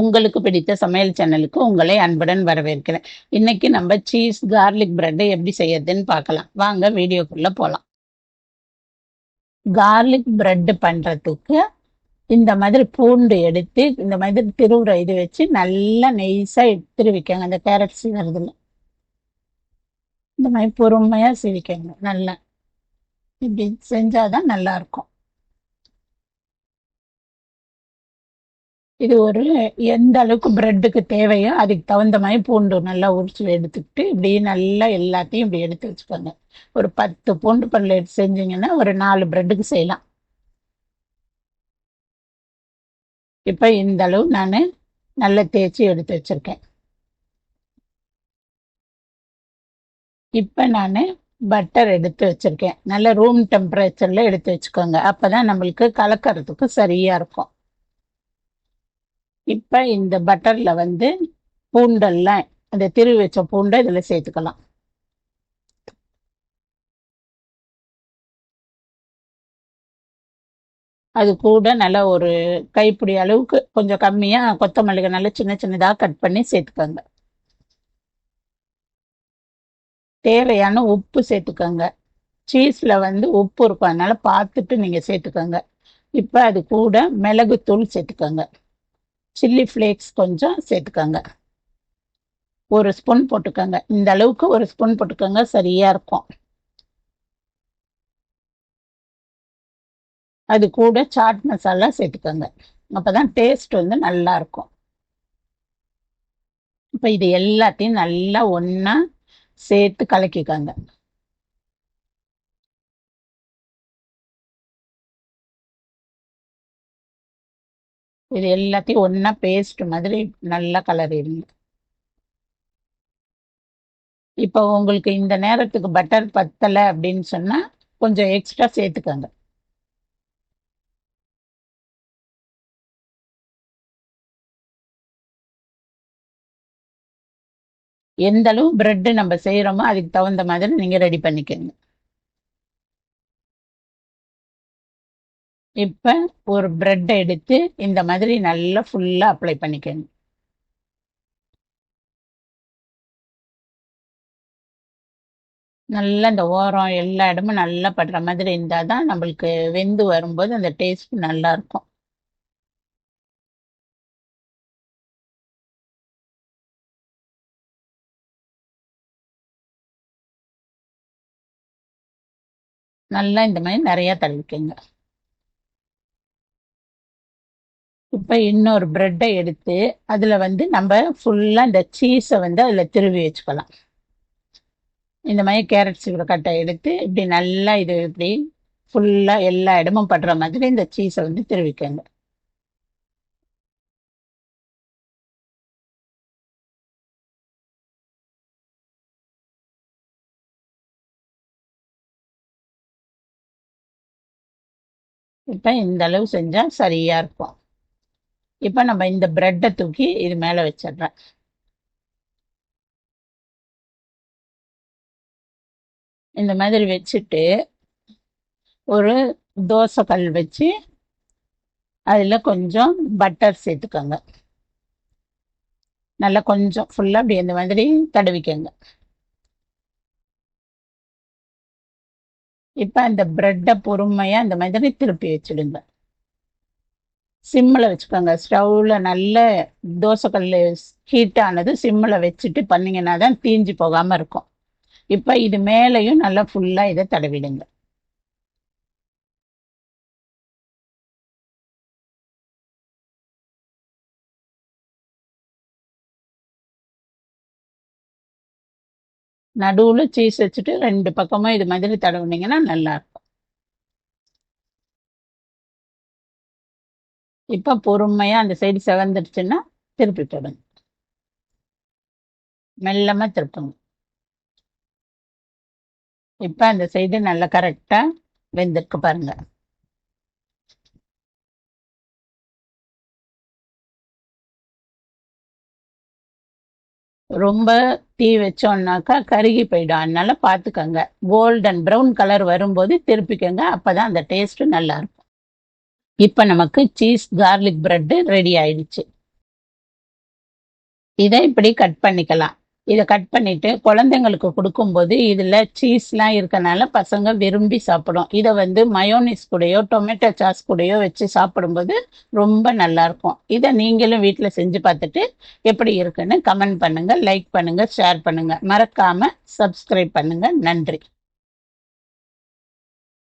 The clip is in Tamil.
உங்களுக்கு பிடித்த சமையல் சேனலுக்கு உங்களை அன்புடன் வரவேற்கிறேன். இன்னைக்கு நம்ம சீஸ் கார்லிக் பிரெட்டை எப்படி செய்யறதுன்னு பார்க்கலாம். வாங்க வீடியோக்குள்ள போகலாம் கார்லிக் பிரெட் பண்றதுக்கு இந்த மாதிரி பூண்டு எடுத்து இந்த மாதிரி திருவுற இது வச்சு நல்லா நெய்ஸா திருவிக்கங்க அந்த கேரட் சீவரதுல இந்த மாதிரி பொறுமையா சீவிக்கங்க. நல்லா. இப்படி செஞ்சாதான் நல்லா இருக்கும். இது ஒரு எந்த அளவுக்கு பிரெட்டுக்கு தேவையோ அதுக்கு தகுந்த மாதிரி பூண்டு நல்லா உரிச்சு எடுத்துக்கிட்டு இப்படி நல்லா எல்லாத்தையும் இப்படி எடுத்து வச்சுக்கோங்க. ஒரு பத்து பூண்டு பல் எடுத்து செஞ்சீங்கன்னா ஒரு நாலு பிரெட்டுக்கு செய்யலாம். இப்போ இந்த அளவு நான் நல்லா தேய்ச்சி எடுத்து வச்சுருக்கேன். இப்போ நான் பட்டர் எடுத்து வச்சுருக்கேன். நல்ல ரூம் டெம்பரேச்சரில் எடுத்து வச்சுக்கோங்க. அப்பதான் நம்மளுக்கு கலக்கிறதுக்கு சரியாக இருக்கும். இப்போ இந்த பட்டர்ல வந்து பூண்டெல்லாம் அந்த திரு வச்ச பூண்டை இதில் சேர்த்துக்கலாம். அது கூட நல்லா ஒரு கைப்பிடி அளவுக்கு கொஞ்சம் கம்மியா கொத்தமல்லிகை நல்லா சின்ன சின்னதாக கட் பண்ணி சேர்த்துக்கோங்க. தேவையான உப்பு சேர்த்துக்கோங்க. சீஸ்ல வந்து உப்பு இருக்கும் அதனால பார்த்துட்டு நீங்க சேர்த்துக்கோங்க. இப்போ அது கூட மிளகுத்தூள் சேர்த்துக்கோங்க. சில்லி ஃப்ளேக்ஸ் கொஞ்சம் சேர்த்துக்கோங்க. ஒரு ஸ்பூன் போட்டுக்கோங்க. இந்த அளவுக்கு ஒரு ஸ்பூன் போட்டுக்கோங்க. சரியா இருக்கும். அது கூட சாட் மசாலா சேர்த்துக்கோங்க. அப்பதான் டேஸ்ட் வந்து நல்லா இருக்கும். இப்போ இது எல்லாத்தையும் நல்லா ஒன்றா சேர்த்து கலக்கிக்கோங்க. இது எல்லாத்தையும் ஒன்றா பேஸ்ட் மாதிரி நல்லா கலரிடுங்க இப்போ உங்களுக்கு இந்த நேரத்துக்கு பட்டர் பத்தலை அப்படின்னு சொன்னால் கொஞ்சம் எக்ஸ்ட்ரா சேர்த்துக்கோங்க. எந்த அளவு பிரெட் நம்ம செய்கிறோமோ அதுக்கு தகுந்த மாதிரி நீங்கள் ரெடி பண்ணிக்கோங்க. இப்ப ஒரு பிரெட் எடுத்து இந்த மாதிரி நல்லா ஃபுல்லா அப்ளை பண்ணிக்கோங்க. நல்லா இந்த ஓரம் எல்லா இடமும் நல்லா படுற மாதிரி இருந்தால் தான் நம்மளுக்கு வெந்து வரும்போது அந்த டேஸ்ட் நல்லா இருக்கும். நல்லா இந்த மாதிரி நிறைய தள்ளிக்கோங்க இப்போ இன்னொரு ப்ரெட்டை எடுத்து அதில் வந்து நம்ம ஃபுல்லாக இந்த சீஸை வந்து அதில் திருவி வச்சுக்கலாம். இந்த மாதிரி கேரட் சீவிர கட்டை எடுத்து இப்படி நல்லா இது இப்படி ஃபுல்லாக எல்லா இடமும் படுற மாதிரி இந்த சீஸை வந்து திருவிக்கோங்க. இப்போ இந்த அளவு செஞ்சால் சரியாக இருக்கும். இப்போ நம்ம இந்த ப்ரெட்டை தூக்கி இது மேலே வச்சிடுறேன். இந்த மாதிரி வச்சுட்டு ஒரு தோசை கல் வச்சு அதில் கொஞ்சம் பட்டர் சேர்த்துக்கோங்க. நல்லா கொஞ்சம் ஃபுல்லாக அப்படி இந்த மாதிரி தடவிக்கோங்க. இப்போ அந்த ப்ரெட்டை பொறுமையாக இந்த மாதிரி திருப்பி வச்சுடுங்க. சிம்மில் வச்சுக்கோங்க. ஸ்டவ்வில் நல்ல தோசைக்கல் ஹீட் ஆனது சிம்மில் வச்சுட்டு பண்ணிங்கன்னா தான் தீஞ்சு போகாமல் இருக்கும். இப்போ இது மேலேயும் நல்லா ஃபுல்லாக இதை தடவிடுங்க. நடுவில் சீஸ் வச்சுட்டு ரெண்டு பக்கமும் இது மாதிரி தடவுனீங்கன்னா நல்லா இருக்கும் இப்போ பொறுமையாக அந்த சைடு செவந்துடுச்சுன்னா திருப்பி போடுங்க மெல்லமாக திருப்புங்க. இப்போ அந்த சைடு நல்லா கரெக்டாக வெந்திருக்கு பாருங்க. ரொம்ப தீ வச்சோம்னாக்கா கருகி போயிடும். அதனால பார்த்துக்கோங்க கோல்டன் ப்ரௌன் கலர் வரும்போது திருப்பிக்கோங்க. அப்பதான் அந்த டேஸ்ட் நல்லா இருக்கும். இப்போ நமக்கு சீஸ் கார்லிக் பிரெட்டு ரெடி ஆயிடுச்சு. இதை இப்படி கட் பண்ணிக்கலாம். இதை கட் பண்ணிட்டு குழந்தைங்களுக்கு கொடுக்கும்போது இதில் சீஸ்லாம் இருக்கனால பசங்க விரும்பி சாப்பிடும். இதை வந்து மயோனிஸ் கூடயோ டொமேட்டோ சாஸ் கூடயோ வச்சு சாப்பிடும்போது ரொம்ப நல்லா இருக்கும். இதை நீங்களும் வீட்டில் செஞ்சு பார்த்துட்டு எப்படி இருக்குன்னு கமெண்ட் பண்ணுங்கள் லைக் பண்ணுங்கள் ஷேர் பண்ணுங்கள் மறக்காமல் சப்ஸ்கிரைப் பண்ணுங்கள் நன்றி.